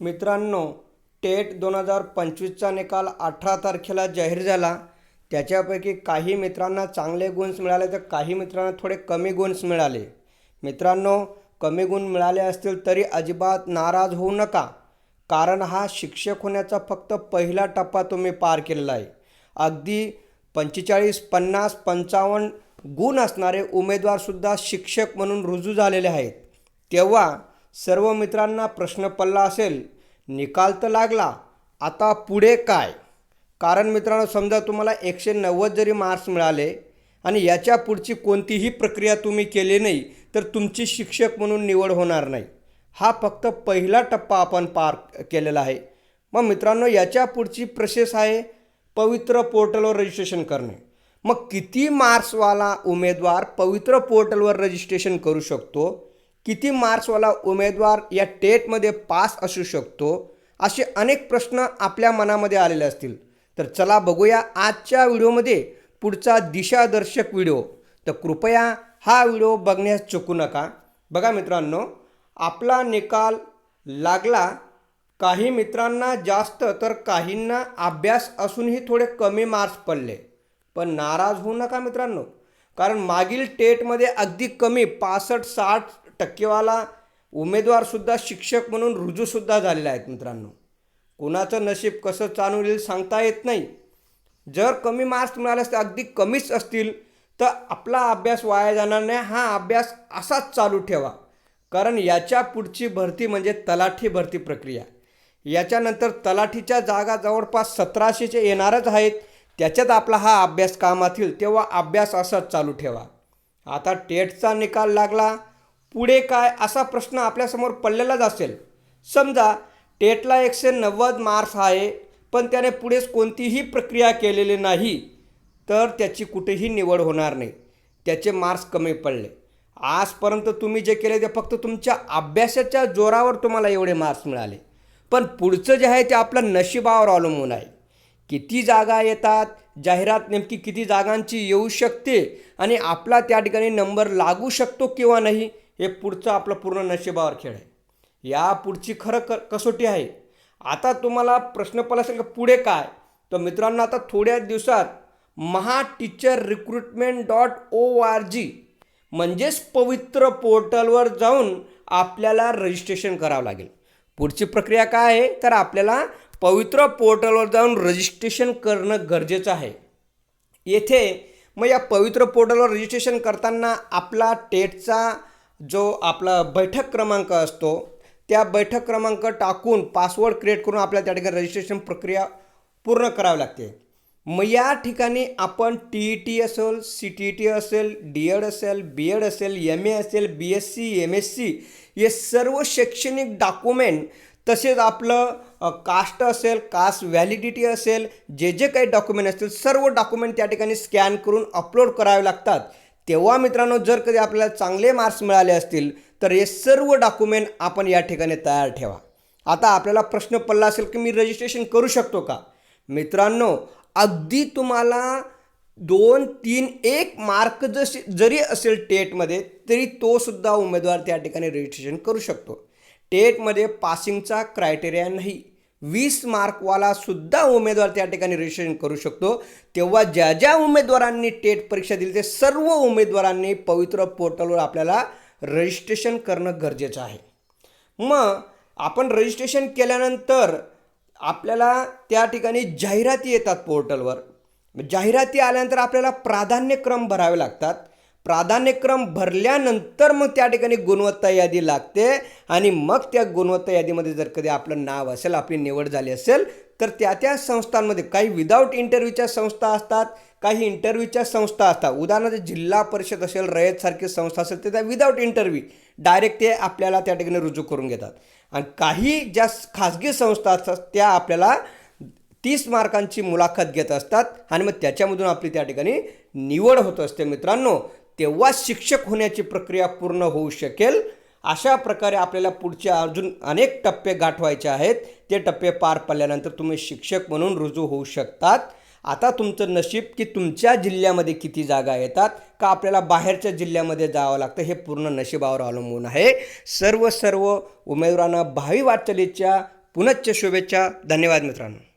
मित्रांनो टेट दोन हजार पंचवीसचा निकाल अठरा तारखेला जाहीर झाला. त्याच्यापैकी काही मित्रांना चांगले गुन्स मिळाले तर काही मित्रांना थोडे कमी गुन्स मिळाले. मित्रांनो कमी गुण मिळाले असतील तरी अजिबात नाराज होऊ नका कारण हा शिक्षक होण्याचा फक्त पहिला टप्पा तुम्ही पार केलेला आहे. अगदी पंचेचाळीस पन्नास पंचावन्न गुण असणारे उमेदवारसुद्धा शिक्षक म्हणून रुजू झालेले आहेत. तेव्हा सर्व मित्रांना प्रश्न पडला असेल निकाल तर लागला आता पुढे काय? कारण मित्रांनो समजा तुम्हाला एकशे नव्वद जरी मार्क्स मिळाले आणि याच्या पुढची कोणतीही प्रक्रिया तुम्ही केली नाही तर तुमची शिक्षक म्हणून निवड होणार नाही. हा फक्त पहिला टप्पा आपण पार केलेला आहे. मग मित्रांनो याच्या पुढची प्रोसेस आहे पवित्र पोर्टलवर रजिस्ट्रेशन करणे. मग किती मार्क्सवाला उमेदवार पवित्र पोर्टलवर रजिस्ट्रेशन करू शकतो? किती मार्क्सवाला उमेदवार या टेटमध्ये पास असू शकतो असे अनेक प्रश्न आपल्या मनामध्ये आलेले असतील. तर चला बघूया आजच्या व्हिडिओमध्ये पुढचा दिशादर्शक व्हिडिओ. तर कृपया हा व्हिडिओ बघण्यास चुकू नका. बघा मित्रांनो आपला निकाल लागला. काही मित्रांना जास्त तर काहींना अभ्यास असूनही थोडे कमी मार्क्स पडले. पण नाराज होऊ नका मित्रांनो कारण मागील टेटमध्ये अगदी कमी पासष्ट साठ टक्केवाला उमेदवारसुद्धा शिक्षक म्हणून रुजूसुद्धा झालेले आहेत मित्रांनो. कुणाचं नशीब कसं चालू येईल सांगता येत नाही. जर कमी मार्क्स मिळाले असते अगदी कमीच असतील तर आपला अभ्यास वाया जाणार नाही. हा अभ्यास असाच चालू ठेवा. कारण याच्या पुढची भरती म्हणजे तलाठी भरती प्रक्रिया. याच्यानंतर तलाठीच्या जागा जवळपास सतराशेचे येणारच आहेत. त्याच्यात आपला हा अभ्यास कामात येईल तेव्हा अभ्यास असाच चालू ठेवा. आता टेटचा निकाल लागला. पुढे काय असा प्रश्न आपल्यासमोर पडलेलाच असेल. समजा टेटला एकशे नव्वद मार्क्स आहे पण त्याने पुढेच कोणतीही प्रक्रिया केलेली नाही तर त्याची कुठेही निवड होणार नाही. त्याचे मार्क्स कमी पडले. आजपर्यंत तुम्ही जे केले ते फक्त तुमच्या अभ्यासाच्या जोरावर तुम्हाला एवढे मार्क्स मिळाले. पण पुढचं जे आहे ते आपलं नशिबावर अवलंबून आहे. किती जागा येतात जाहिरात नेमकी किती जागांची येऊ शकते आणि आपला त्या ठिकाणी नंबर लागू शकतो किंवा नाही हे पुढचं आपलं पूर्ण नशिबावर खेळ आहे. या पुढची खरं क कसोटी आहे. आता तुम्हाला प्रश्न पडला असेल का पुढे काय? तर मित्रांनो आता थोड्या दिवसात Maha teacher recruitment dot O R G म्हणजेच पवित्र पोर्टलवर जाऊन आपल्याला रजिस्ट्रेशन करावं लागेल. पुढची प्रक्रिया काय आहे? तर आपल्याला पवित्र पोर्टलवर जाऊन रजिस्ट्रेशन करणं गरजेचं आहे. येथे मग या पवित्र पोर्टलवर रजिस्ट्रेशन करताना आपला टेटचा जो आपला बैठक क्रमांक असतो त्या बैठक क्रमांक टाकून पासवर्ड क्रिएट करून आपल्याला त्या ठिकाणी रजिस्ट्रेशन प्रक्रिया पूर्ण करावी लागते. मग या ठिकाणी आपण टी ई टी असेल सी टी ई टी असेल डी एड असेल बी एड असेल एम ए असेल B S C M S C हे सर्व शैक्षणिक डॉक्युमेंट तसेच आपलं कास्ट असेल कास्ट व्हॅलिडिटी असेल जे जे काही डॉक्युमेंट असतील सर्व डॉक्युमेंट त्या ठिकाणी स्कॅन करून अपलोड करावे लागतात. तेव्हा मित्रांनो जर कधी आपल्याला चांगले मार्क्स मिळाले असतील तर हे सर्व डॉक्युमेंट आपण या ठिकाणी तयार ठेवा. आता आपल्याला प्रश्न पडला असेल की मी रजिस्ट्रेशन करू शकतो का? मित्रांनो अगदी तुम्हाला दोन तीन एक मार्क जसे जरी असेल टेटमध्ये तरी तो सुद्धा उमेदवार त्या ठिकाणी रजिस्ट्रेशन करू शकतो. टेटमध्ये पासिंगचा क्रायटेरिया नाही. वीस मार्कवाला सुद्धा उमेदवार त्या ठिकाणी रजिस्ट्रेशन करू शकतो. तेव्हा ज्या ज्या उमेदवारांनी टेट परीक्षा दिली ते सर्व उमेदवारांनी पवित्र पोर्टलवर आपल्याला रजिस्ट्रेशन करणं गरजेचं आहे. मग आपण रजिस्ट्रेशन केल्यानंतर आपल्याला त्या ठिकाणी जाहिराती येतात पोर्टलवर. जाहिराती आल्यानंतर आपल्याला प्राधान्यक्रम भरावे लागतात. प्राधान्यक्रम भरल्यानंतर मग त्या ठिकाणी गुणवत्ता यादी लागते आणि मग त्या गुणवत्ता यादीमध्ये जर कधी आपलं नाव असेल आपली निवड झाली असेल तर त्या त्या संस्थांमध्ये काही विदाऊट इंटरव्ह्यूच्या संस्था असतात काही इंटरव्ह्यूच्या संस्था असतात. उदाहरणार्थ जिल्हा परिषद असेल रयतसारखी संस्था असेल तर त्या विदाऊट इंटरव्ह्यू डायरेक्ट ते आपल्याला त्या ठिकाणी रुजू करून घेतात. आणि काही ज्या खाजगी संस्था असतात त्या आपल्याला तीस मार्कांची मुलाखत घेत असतात आणि मग त्याच्यामधून आपली त्या ठिकाणी निवड होत असते मित्रांनो. तेव्हा शिक्षक होण्याची प्रक्रिया पूर्ण होऊ शकेल. अशा प्रकारे आपल्याला पुढचे अजून अनेक टप्पे गाठवायचे आहेत. ते टप्पे पार पडल्यानंतर तुम्ही शिक्षक म्हणून रुजू होऊ शकतात. आता तुमचं नशीब की तुमच्या जिल्ह्यामध्ये किती जागा येतात का आपल्याला बाहेरच्या जिल्ह्यामध्ये जावं लागतं हे पूर्ण नशिबावर अवलंबून आहे. सर्व सर्व उमेदवारांना भावी वाटचालीच्या पुनश्च शुभेच्छा. धन्यवाद मित्रांनो.